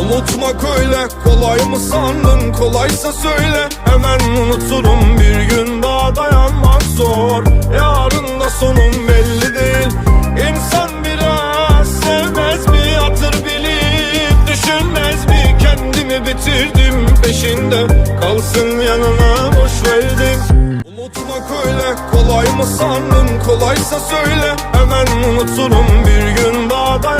Unutmak öyle kolay mı sandın? Kolaysa söyle. Hemen unuturum bir gün daha dayanmak zor. Yarın da sonum belli değil. İnsan biraz sevmez mi hatır bilip Düşünmez mi? Kendimi bitirdim peşinde. Kalsın yanına boş verdim. Unutmak öyle kolay mı sandın? Kolaysa söyle. Hemen unuturum bir gün daha dayanmak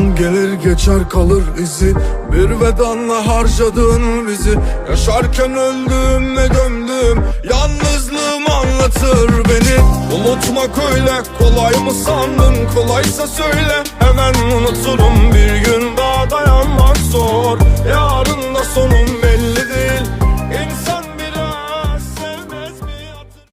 Zaman gelir geçer kalır izi. Bir vedanla harcadın bizi. Yaşarken öldüm ve gömdüm. Yalnızlığım anlatır beni. Unutmak öyle kolay mı sandın? Kolaysa söyle hemen